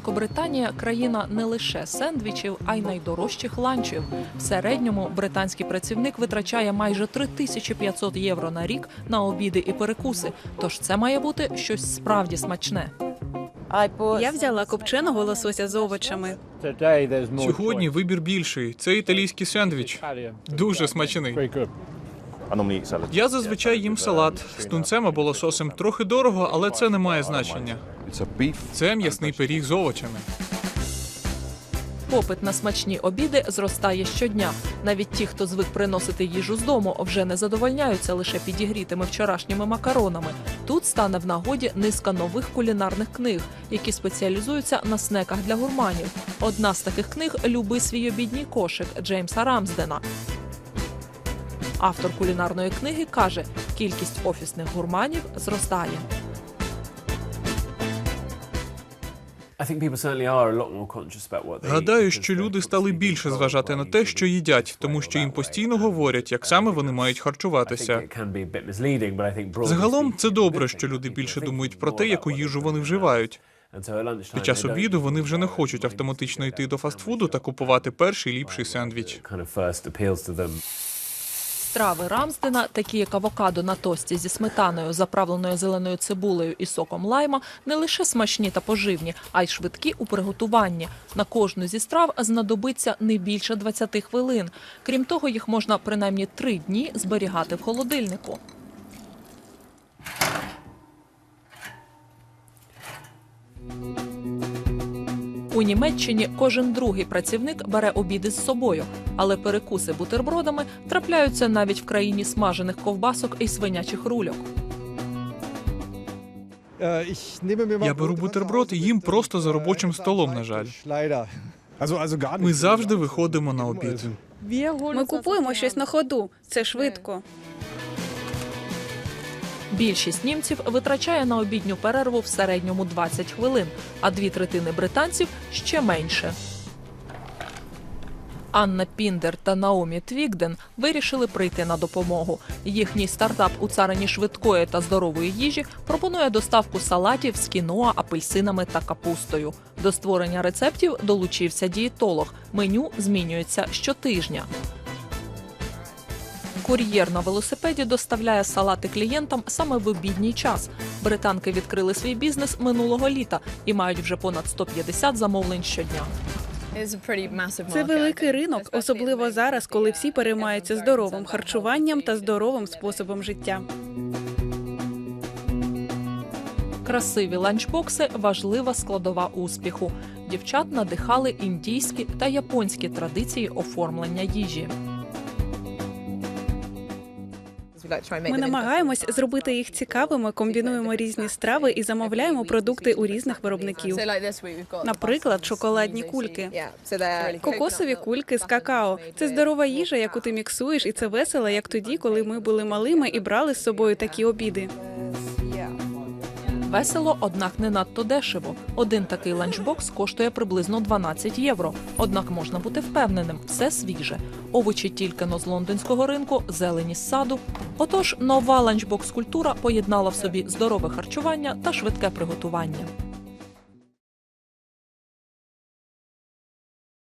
Великобританія країна не лише сендвічів, а й найдорожчих ланчів. В середньому британський працівник витрачає майже 3500 євро на рік на обіди і перекуси. Тож це має бути щось справді смачне. Я взяла копченого лосося з овочами. Сьогодні вибір більший. Це італійський сендвіч. Дуже смачний. Я зазвичай їм салат з тунцем або лососем. Трохи дорого, але це не має значення. Це м'ясний пиріг з овочами. Попит на смачні обіди зростає щодня. Навіть ті, хто звик приносити їжу з дому, вже не задовольняються лише підігрітими вчорашніми макаронами. Тут стане в нагоді низка нових кулінарних книг, які спеціалізуються на снеках для гурманів. Одна з таких книг Люби свій обідній кошик Джеймса Рамсдена. Автор кулінарної книги каже, кількість офісних гурманів зростає. Гадаю, що люди стали більше зважати на те, що їдять, тому що їм постійно говорять, як саме вони мають харчуватися. Загалом це добре, що люди більше думають про те, яку їжу вони вживають. Під час обіду вони вже не хочуть автоматично йти до фастфуду та купувати перший ліпший сендвіч. Страви Рамсдена, такі як авокадо на тості зі сметаною, заправленою зеленою цибулею і соком лайма, не лише смачні та поживні, а й швидкі у приготуванні. На кожну зі страв знадобиться не більше 20 хвилин. Крім того, їх можна принаймні три дні зберігати в холодильнику. У Німеччині кожен другий працівник бере обіди з собою, але перекуси бутербродами трапляються навіть в країні смажених ковбасок і свинячих рульок. Я беру бутерброд і їм просто за робочим столом, на жаль. Ми завжди виходимо на обід. Ми купуємо щось на ходу. Це швидко. Більшість німців витрачає на обідню перерву в середньому 20 хвилин, а дві третини британців ще менше. Анна Піндер та Наомі Твікден вирішили прийти на допомогу. Їхній стартап у царині швидкої та здорової їжі пропонує доставку салатів з кіноа, апельсинами та капустою. До створення рецептів долучився дієтолог. Меню змінюється щотижня. Кур'єр на велосипеді доставляє салати клієнтам саме в обідній час. Британки відкрили свій бізнес минулого літа і мають вже понад 150 замовлень щодня. Це великий ринок, особливо зараз, коли всі переймаються здоровим харчуванням та здоровим способом життя. Красиві ланчбокси важлива складова успіху. Дівчат надихали індійські та японські традиції оформлення їжі. Ми намагаємось зробити їх цікавими, комбінуємо різні страви і замовляємо продукти у різних виробників. Наприклад, шоколадні кульки. Кокосові кульки з какао. Це здорова їжа, яку ти міксуєш, і це весело, як тоді, коли ми були малими і брали з собою такі обіди. Весело, однак не надто дешево. Один такий ланчбокс коштує приблизно 12 євро. Однак можна бути впевненим, все свіже. Овочі тільки но з лондонського ринку, зелені з саду. Отож, нова ланчбокс культура поєднала в собі здорове харчування та швидке приготування.